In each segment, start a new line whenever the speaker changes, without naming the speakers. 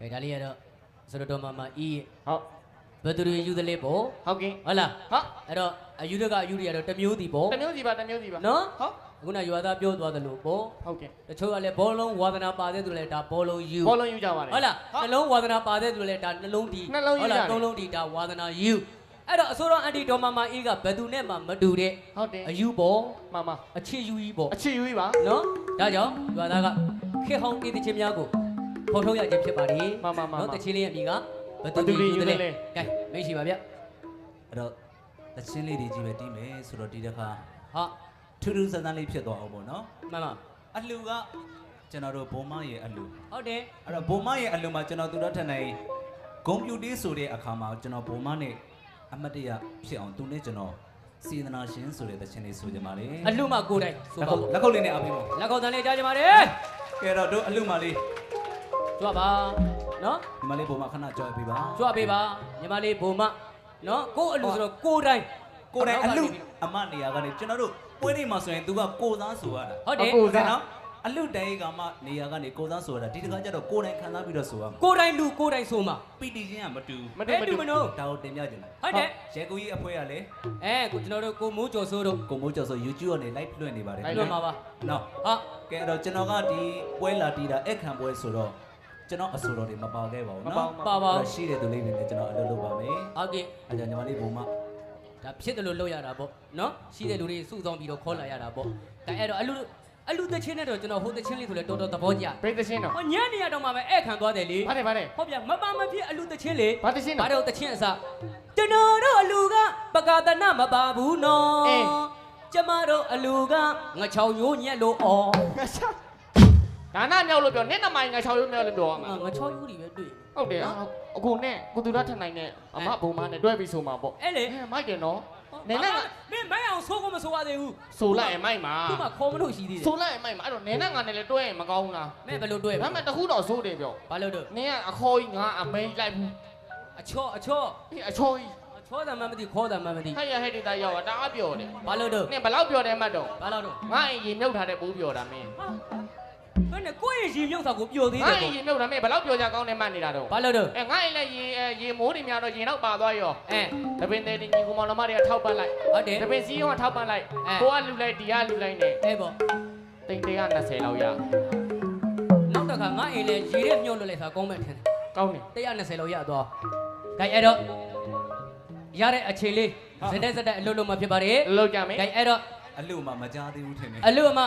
ကဲဒါလေးကတော့စရတော်မမအီး
ဟုတ်
ဘယ်သူတွေယူသလဲပေါ့
ဟုတ်ကဲ့
ဟုတ်လား
ဟုတ်
အဲ့တော့အယူတွေကအယူတွေကတော့တစ်မျိုးစီပေါ့
တစ်မျိုးစီပါတစ်မျိုးစီပါ
နော်
ဟုတ်
ခုနရွာသားပြောသွားသလိုပေါ့
ဟုတ်ကဲ့
တချို့ကလည်းဘောလုံးဝါသနာပါတဲ့သူလည်းဒါဘောလုံးယူ
ဘောလုံးယူကြပါတယ်
ဟုတ်လားနှလုံးဝါသနာပါတဲ့သူလည်းဒါနှလုံးဒီ
နှလုံးယူ
ဟုတ်လား
ရတယ်
သုံးလုံးဒီဒါဝါသနာယူအဲ့တော့အစိုးရအန်တီဒေါ်မမအီးကဘယ်သူနဲ့မှမတူတဲ့
ဟုတ်တယ်
အယူပေါ့
မမ
အချစ်ယူကြီးပေါ့
အချစ်ယူကြီးပါ
နော်ဒါကြောင့်ရွာသားကခေတ်ဟောင်းတီးတချင်းများကို ဖော်ထုတ်ရခြင်းဖြစ်ပါတယ်
မမမမ
နော်တချင်းလေးရဲ့အမိကဘယ်သူ
ဘယ်သူတွေ
တွေယူသလဲ
ယူသလဲ
ကဲမိတ်ရှိပါဗျ
အဲ့တော့တချင်းလေးတွေကြီးပဲတီးမယ်ဆိုတော့ဒီတစ်ခါ
ဟာ
ထူးထူးဆန်းဆန်းလေးဖြစ်သွားအောင်ပေါ့နော်
မမ
အလှူကကျွန်တော်တို့ဘုံမရဲ့အလှူ
ဟုတ်တယ်
အဲ့တော့ဘုံမရဲ့အလှူမှာကျွန်တော်သူတော်ထက်နိုင်ဂုံပြူတေးဆိုတဲ့အခါမှာကျွန်တော်ဘုံမနဲ့အမတ်တရဖြစ်အောင်သူနဲ့ကျွန်တော်စေတနာရှင်ဆိုတဲ့တချင်းလေးဆိုကြပါလေ
အလှမကိုယ်တိုင်ဆို
လက်
ပါ
ခုပ်
ဦး
လက်ခုပ်လေးနဲ့အပေးပါ
လက်ခေါ်တန်လေးကြားကြပါလေ
ကဲတော့တို့အလှူမလေး
ကြွပါနော်
ဒီမလေးဘုံမခဏကြောက်ပေးပါ
ကြွပေးပါညီမလေးဘုံမနော်ကိုယ့်အလှဆိုတော့ကိုယ်တိုင်
ကိုယ်တိုင်အလှူအမနေရာကနေကျွန်တော်တို့ပွဲနေမှာဆိုရင် तू ကကိုသားဆိုရတာ
ဟုတ်တယ်
ကိုယ်စား
နော်အလှတိုင်ကမှနေရာကနေကိုသားဆိုရတာဒီတခါကျတော့ကိုယ်တိုင်ခံစားပြီးတော့ဆိုရမှာ
ကိုယ်တိုင်လူကိုယ်တိုင်ဆိုမှာ
ပီတီချင်းကမတူ
မတူ
အဲ့
မ
တူ
တူ
မနို့
ဒါကိုတင်ပြကြတယ်
ဟုတ်တယ်
ရဲကူကြီးအဖွဲရလေ
အဲကိုကျွန်တော်တို့ကိုမိုးကျော်စိုးတို့
ကိုမိုးကျော်ဆို YouTube ကနေ live လွှင့်နေပါတယ်
အဲ့
လွတ်မှာပါ
နော်
ဟာ
ကဲအဲ့တော့ကျွန်တော်ကဒီပွဲလာတီးတာအခန့်ပွဲဆိုတော့ ကျွန်တော်အဆိုတော်တွေမပါခဲ့ပါဘူး
မ
နော်
ပေါင်း
ပါပါ
အဲ့တော့ရှိတဲ့သူလေးတွေနဲ့ကျွန်တော်အလုပ်လုပ်ပါမယ်
ဟုတ်ကဲ့
အဲ့ဒါညီမလေးဘုံမ
ဒါဖြစ်တယ်လို့လုပ်ရတာပေါ့နော်ရှိတဲ့လူတွေစုဆောင်ပြီးတော့ခေါ်လာရတာပေါ့ဒါအဲ့တော့အလူအလူတချင်းနဲ့တော့ကျွန်တော်ဟိုတချင်းလေးဆိုလဲတော်တော်သဘောကျ
ဘယ်သချင်းတော့
ဟောညနေရတော့မှပဲအဲ့ခံသွားတယ်လေ
ဗါတယ်ဗါတယ်
ဟုတ်ဗျမပါမဖြစ်အလူတချင်းလေ
ဘာသချင်းတော့
ဘာတော့တချင်းအစကျွန်တော်တို့အလူကပကာဒနာမပါဘူးနော်
အေး
ကျမတို့အလူကငချောင်ရိုးညက်လို့အော်
ငါရှာ ဒါနမြောက်လို့ပြောနင့်နမိုင်ငါ6ရုပ်မြောက်လို့ပြောရမှာ
ငချောင်ရိုးတွေပဲတွေ့
ဟုတ်တယ်အခုနဲ့ကိုသူရထက်နိုင်နဲ့အမဘုံမနဲ့တွဲပြီးဆိုမှာပေါ့
အဲ့လေ
အဲမိုက်တယ်နော်နင်းနဲ့က
မင်းမိုက်အောင်ဆိုးကုန်မဆိုးရသေးဘူး
ဆိုလိုက်ရင်မိုက်မှာ
သူ့မှာခေါ်မလို့ရှိသေးတယ်
ဆိုလိုက်ရင်မိုက်မှာအဲ့တော့နင်းနဲ့ငါနဲ့လည်းတွဲရင်မကောင်းဘူးလား
မင်းဘယ်လိုတွေ့
ဒါပေမဲ့တခုတော့ဆိုးတယ်ပြော
ဘာလို့တော့
နင်းကအခေါ်ကြီးငါအမိန်လိုက်ဘူး
အချော့အချော့
ဒီအချောကြီး
အချော့တယ်မှမသိခေါ်တယ်မှမသိ
ဟဲ့ရဟဲ့တေတာရောက်တာအားပြောတယ်
ဘာလို့တော့
နင်းဘယ်လောက်ပြောတယ်မှတ်တော့
ဘာလို့တော့
ငါအိမ်ရေမြုပ်ထားတဲ့ပိုးပြောတာမင်း
ဘယ်နဲ့ကိုယ့်ရဲ့ရင်မြုပ်စာကိုပျော်သေး
ငါ
တယ်
အိမ်
ပေါ့
ရေမြုပ်တာမင်းဘယ်လောက်ပြောကြကောင်းနေမှတ်နေတာတော့
ဘာလို့တော့
အဲငါအိမ်လည်းရေအဲရေမိုးတွေများတော့ရေတော့ပါသွားရော
အဲ
တပင်သေးတင်ကြီးကမောင်နှမတွေကထောက်ပံ့လိုက်
ဟုတ်တယ်
တပင်စီးရောထောက်ပံ့လိုက်
အဲ
ကိုကလူလိုက်ဒီကလူလိုက်နဲ့
အဲ့ပေါ့
တိန်120လောက်ရ
နောက်တစ်ခါငါအိမ်လဲရေတဲ့မြုပ်လို့လိုက်တာကောင်းမဲ့ထင်တယ်
ကောင်းတယ်
120လောက်ရသွားဒါအဲ့တော့ရတဲ့အချိန်လေးစတဲ့စတဲ့အလုပ်လုပ်မှဖြစ်ပါတယ်
လောက်ကြမယ်
ဒါအဲ့တော့
အလှမှမကြားသေးဘူးထင်တယ်
အလုပ်အမ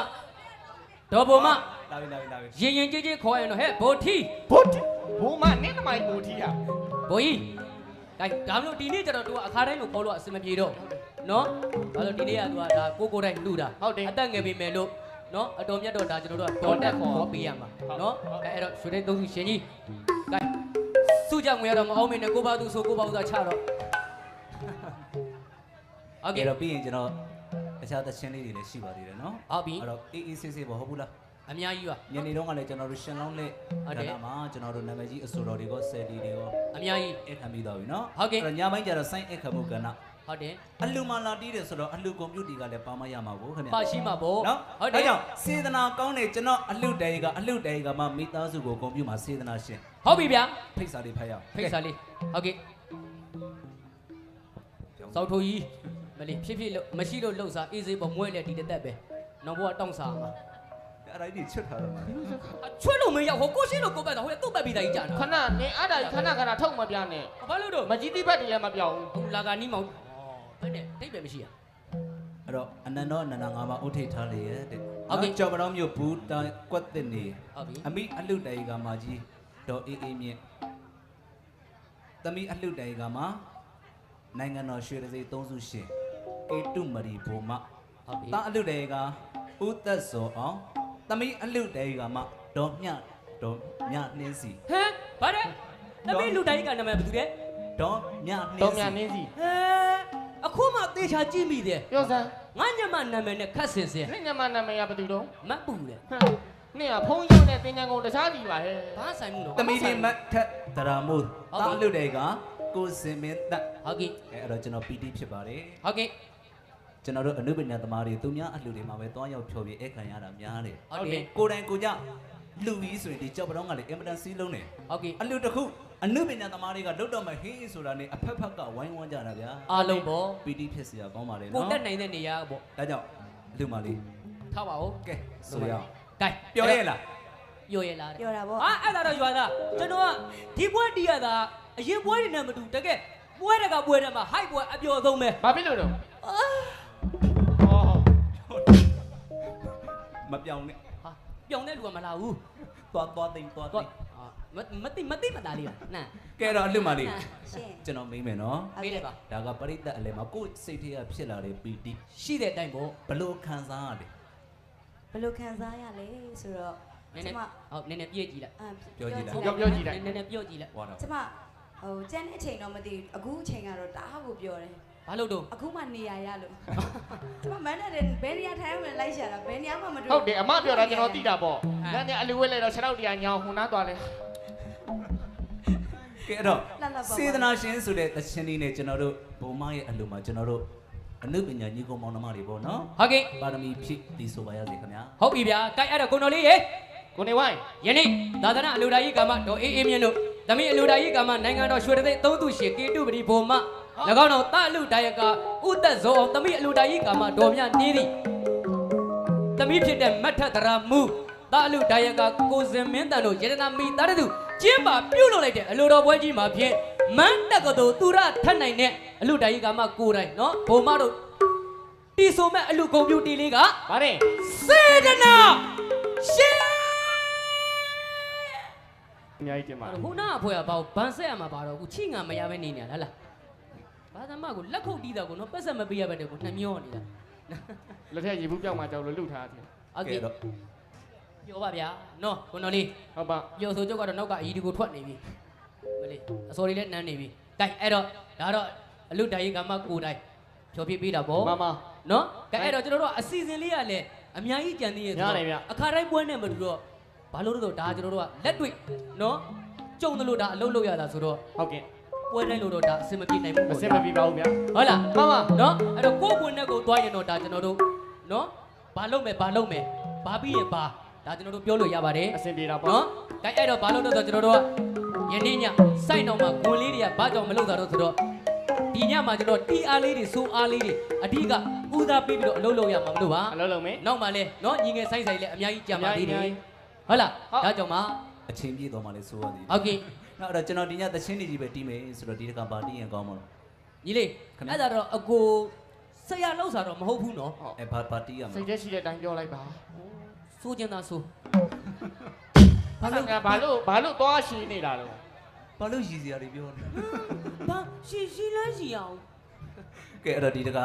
ဒေါ်ဘုံမ
လာပြီလာပြီလာပြီ
ရင်ရင်ကြီးကြီးခေါ်ရင်တော့ဟဲ့ဘိုထီ
ဘုတ်ဘုံမနင်းသမိုင်းဘူထီးရ
ဘိုကြီးဒါဒါမလို့ဒီနေ့ကျတော့သူကအခါတိုင်းလို့ခေါ်လို့အဆင်မပြေတော့နော်ဘာလို့ဒီနေ့ကသူကဒါကိုကိုတိုင်းလှူတာ
ဟုတ်တယ်
အသက်ငယ်ပြီမယ်လို့နော်အတော်မြတ်တော့ဒါကျွန်တော်တို့ကတော်တက်ခေါ်ပေးရမှာနော်အဲအဲ့တော့ရွှေတဲ့သုံးစုရှင်ကြီးကဲစုကြငွေရတော့မအောင်မင်းနဲ့ကိုပါသူဆိုကိုပါဥသာချတော့โอเค
ကဲတော့ပြီးရင်ကျွန်တော် တခြားတချင်းလေးတွေလည်းရှိပါသေးတယ်နော်
ဟုတ်ပြီ
အဲ့တော့အေးအေးဆေးဆေးပေါ့ဟုတ်ဘူးလား
အများကြီးပါ
ညနေတုန်းကလည်းကျွန်တော်တို့ရှင်လောင်းလက်
ဟုတ်တယ်
ကဏ္ဍမှာကျွန်တော်တို့နာမည်ကြီးအဆိုတော်တွေကဆယ်တီတွေက
အများကြီး
အခမ်းပြီးတော့ပြီနော်
ဟုတ်ကဲ့
အဲ့တော့ညပိုင်းကျတော့စိုင်းအခမ်းမှုကဏ္ဍ
ဟုတ်တယ်
အလှမာလာတီးတယ်ဆိုတော့အလှကွန်ပျူတာကလည်းပါမရမှာကိုခင်ဗျာ
ပါရှိမှာပေါ့
နော်
ဟုတ်တယ်
ဒါကြောင့်စေတနာကောင်းတဲ့ကျွန်တော်အလှတိုင်ကအလှတိုင်ကမှမိသားစုကိုကွန်ပျူမှာစေတနာရှင်
ဟုတ်ပြီဗျာ
ဖိတ်စာလေးဖတ်ရအောင်
ဖိတ်စာလေးဟုတ်ကဲ့စောက်ထိုးကြီး မလေးဖြစ်ဖြစ်လို့မရှိလို့လှုပ်စားအေးစေးပေါ်မွဲလေဒီတစ်သက်ပဲနောက်ဘဝတောင်းစားမှာ
အဲ့ဒါကြီးချွတ်ထားတော့မှာ
အချွတ်လို့မရောက်ဟိုကိုရှင်းလို့ကိုပတ်တာဟိုကသူ့ပတ်ပြီးသားကြီးကြာ
ခ
တာ
ဏနင်းအဲ့ဒါခဏခဏထုတ်မပြနဲ့
ဘာလို့တော့
မကြီးတိဘက်တည်းလည်းမပြောင်းဘူး
ဟိုလာကနီးမောင်ဘယ်နဲ့တိတ်ပဲမရှိရ
အဲ့တော့အနန္တောအနန္ဒငါးပါးဥထိတ်ထားလေရဲ့တဲ့
ဟုတ်ကဲ့
နော်ကြော်ပတော်မျိုးဘူးတန်ကွက်တဲ့နေ
ဟုတ်ပြီ
အမိအလှတိုင်ကမှကြီးဒေါ်အေးအေးမြင့်သမီးအလှတိုင်ကမှနိုင်ငံတော်ရွှေရစေသုံးစုရှင် ကေတုမရီဘုံမ
ဟုတ်ပြီ
တာအလှတိုင်ကဥသက်စောအောင်သမီးအလှတိုင်ကမှဒေါ်မြဒေါ်မြနှင်းစီ
ဟမ်ဗါတဲ့သမီးလူတိုင်းကနာမည်ဘယ်သူလဲ
ဒေါ်မြနှ
တော့
င်း
မြန်
စီ
နေစီ
ဟမ်အခုမှသေချာကြည့်မိတယ်
ပြောစမ်း
ငါညမနာမည်နဲ့ခတ်စင်စင်
နင်းညမနာမည်ရဘယ်သူတော့
မတ်ပူတယ်
ဟမ်နင်းကဖုံးရုံနဲ့တင်ញံကုန်တခြားစီပါဟဲ့
ဘာဆိုင်မှုတော့
သမီးလေးမတ်ထက်တရာမို့
ဟုတ်
တာ
ပြီ
အလှတိုင်ကကိုစင်မင်းတက်
ဟုတ်ကဲ့
အဲအဲ့တော့ကျွန်တော် PT ဖြစ်ပါတယ်
ဟုတ်ကဲ့
ကျွန်တော်တို့အနုပညာသမားတွေသူများအလှတွေမှာပဲတွားရောက်ဖြောပြဧည့်ခံရတာများတယ်
ဟုတ်တယ်
ကိုယ်တိုင်ကိုကြလူကြီးဆိုရင်ဒီကြောက်ပတောင်းကလေအင်မတန်စီးလုံးတယ်
ဟုတ်ကဲ့
အလူတစ်ခုအနုပညာသမားတွေကလုတ်တော့မှဟေးဆိုတာနဲ့အဖက်ဖက်ကဝိုင်းဝန်းကြတာဗျာ
အားလုံးပေါ့
ပီတိဖြစ်စရာကောင်းပါလေ
ကို
နော်
တက်နိုင်တဲ့နေရာပေါ့
ဒါကြောင့်လူမလေး
ထားပါဦး
ကဲဆိုရအောင်
ကဲ
ပြောရဲလား
ပြောရဲလားတဲ့
ပြောတာပေါ့
ဟာအဲ့ဒါတော့ရွာသားကျွန်တော်ကဒီပွဲတီးရတာအရင်ပွဲတွေနဲ့မတူတကယ်ပွဲတကပွဲထဲမှာဟိုက်ပွဲအပျော်ဆုံးပဲ
ဘာဖြစ်လို့တော့
မပြောင်းနဲ့
ဟာပြောင်းတဲ့လူကမလာဘူး
သွားသွားသိမ့်သွားသိ
တော့
မ့်
အာမမသိမသိမသားလေးလားနာ
ကဲတော့အလူမလေး
ရှင်
ကျွန်တော်မိမ့်မယ်နော်
မေးလိုက်ပါ
ဒါကပရိသတ်အလဲမှာကိုယ့်စိတ်ထဲကဖြစ်လာတဲ့ပီတိ
ရှိတဲ့အတိုင်းပေါ့
ဘလို့ခံစားရလဲ
ဘယ်လိုခံစားရလဲဆိုတော့
နည်း
ကျ
နည်း
မ
ဟုတ်နည်းနည်းပြည့်ကြည့်လိုက်
အမ်
ပြောပြောကြည့်လိုက်
နည်းနည်းပြောကြည့်လိုက်
ဟောတော့
ကျမဟိုကျန်တဲ့အချိန်တော့မသိဘူးအခုအချိန်ကတော့တအားကိုပြောတယ်
ဘာလို့တော့
အခုမှနေရရလို့ကျမမန်းတဲ့ဘယ်နေရာထိုင်ရမလဲလိုက်ရှာတာဘယ်နေရာမှမတွေ့
ဟုတ်တယ်အမပြောတာကျွန်တော်သိတာပေါ့။ဒါနဲ့အလူဝဲလဲတော့ခြေထောက်တရားညောင်းဟွန်းနှားသွားလဲ
ကဲအဲ့တော့
လှလှပါပါ
စေတနာရှင်ဆိုတဲ့သချင်းလေးနဲ့ကျွန်တော်တို့ဘုံမရဲ့အလူမှာကျွန်တော်တို့အနုပညာညီကောင်မောင်နှမတွေပေါ့နော်
ဟုတ်ကဲ့
ပါရမီဖြည့်တည်ဆိုပါရစေခင်ဗျာ
ဟုတ်ပြီဗျာကြိုက်အဲ့တော့ကိုတော်လေးရေ။
ကိုနေဝိုင်း
ယနေ့သာသနာအလူဒါကြီးကမ္မဒေါ်အေးအေးမြင့်တို့သမီးအလူဒါကြီးကမ္မနိုင်ငံတော်ရွှေတသိက်သုံးသူရှင်ကေတုပတိဘုံမ၎ င်းတော်တအလူဒါယကဥသက်ဇောအောင်သမီးအလူဒါကြီးကမ္မဒေါ်မြနေသည်သမီးဖြစ်တဲ့မတ်ထဒရာမူတအလူဒါယကကိုစင်မင်းတန်တို့ယေတနာမီတားတဲ့သူကျင်းပါပြုတ်လို့လိုက်တဲ့အလူတော်ပွဲကြီးမှာဖြင့်မန်းတက္ကသိုလ်သူရထက်နိုင်တဲ့အလူဒါကြီးကမ္မကိုယ်တိုင်နော်ဘုံမတို့တီဆိုမဲ့အလူကွန်ပျူတာလေးက
ဗါတယ်
စေတနာရှင်
အများကြီးတင်ပါ
အဲ့တော့ခုနအဖွဲကဘာကိုဘန်ဆက်ရမှာပါတော့ခုချိငါမရပဲနေနေရလားလား ဘာသမကိုလက်ခုပ်တီးတာကိုနော်ပတ်ဆက်မပေးရပဲတဲ့ကိုနှမျောနေတာ
လက်ထက်ရေဘူးပြောက်မှကြောက်လို့လှုပ်ထားတယ်
ဟုတ်
ကဲ့
ပြောပါဗျာနော်ကိုနော်လေး
ဟုတ်ပါ
ပြောဆိုကြတော့နောက်ကအီဒီကိုထွက်နေပြီမလေးအစော်လေးလည်းနမ်းနေပြီကဲအဲ့တော့ဒါတော့အလုတိုင်ကမှကိုတိုင်ဖြောပြပေးတာဗော
မမ
နော်ကဲအဲ့တော့ကျွန်တော်တို့အစီအစဉ်လေးကလည်းအများကြီးကြံသေးရဲ့ဆို
တော့
အခါတိုင်းပွဲနဲ့မတူတော့ဘာလို့လဲဆိုတော့ဒါကျွန်တော်တို့ကလက်တွေ့နော်ကြုံတယ်လို့ဒါအလုပ်လုပ်ရတာဆိုတော့
ဟုတ်ကဲ့
ပွဲတိုင်းလို့တော့ဒါအဆင်မပြေနိုင်ဘူး
မ
ပေါ့
စင်မပြေပါဘူးဗျာ
ဟုတ်လား
မမ
နော်အဲ့တော့ကိုယ့်ဝင်နဲ့ကိုယ်သွားရင်တော့ဒါကျွန်တော်တို့နော်ဘာလုပ်မယ်ဘာလုပ်မယ်ဘာပြီးရင်ဘာဒါကျွန်တော်တို့ပြောလို့ရပါတယ်
အစင်ပြေတာပေါ့
နော်ဒါအဲ့တော့ဘာလို့လဲဆိုတော့ကျွန်တော်တို့ကယနေ့ညစိုက်တော့မှာဂွန်လေးတွေကဘာကြောင့်မလုပ်တာတော့ဆိုတော့ဒီညမှာကျွန်တော်တီအားလေးတွေစိုးအားလေးတွေအဓိကဦးစားပေးပြီးတော့အလုပ်လုပ်ရမှာမလို့ပါ
အလုံးလုံးမေး
နောက်မှလဲနော်ညီငယ်ဆိုင်ဆိုင်လဲအများကြီးကြာပါသေးတယ်
အများကြီး
ဟုတ်လား
ဟုတ်
ဒါကြောင့်မှ
အချင်းပြေးသွားမှလည်းဆိုရသေးတယ်
ဟုတ်ကဲ့
နောက်အဲ့တော့ကျွန်တော်ဒီညသချင်းတွေကြီးပဲတီးမယ်ဆိုတော့ဒီတကပါတီးရင်ကောင်းမလို့
ညီလေး
ခင်ဗျ
အဲ့ဒါတော့အကိုဆရာလောက်စားတော့မဟုတ်ဘူးနော်
ဟုတ်
အဲဘာပါတီးရမှာ
စိတ်ထဲရှိတဲ့အတိုင်းပြောလိုက်ပါ
စိုးကျင်တာစိုး
ဘာလို့ဘာလို့ဘာလို့သွားရှိနေတာလဲ
ဘာလို့ရည်စရာတွေပြောလဲ
ဘာရှီရှီလန်းရှီအောင်
ကဲအဲ့တော့ဒီတက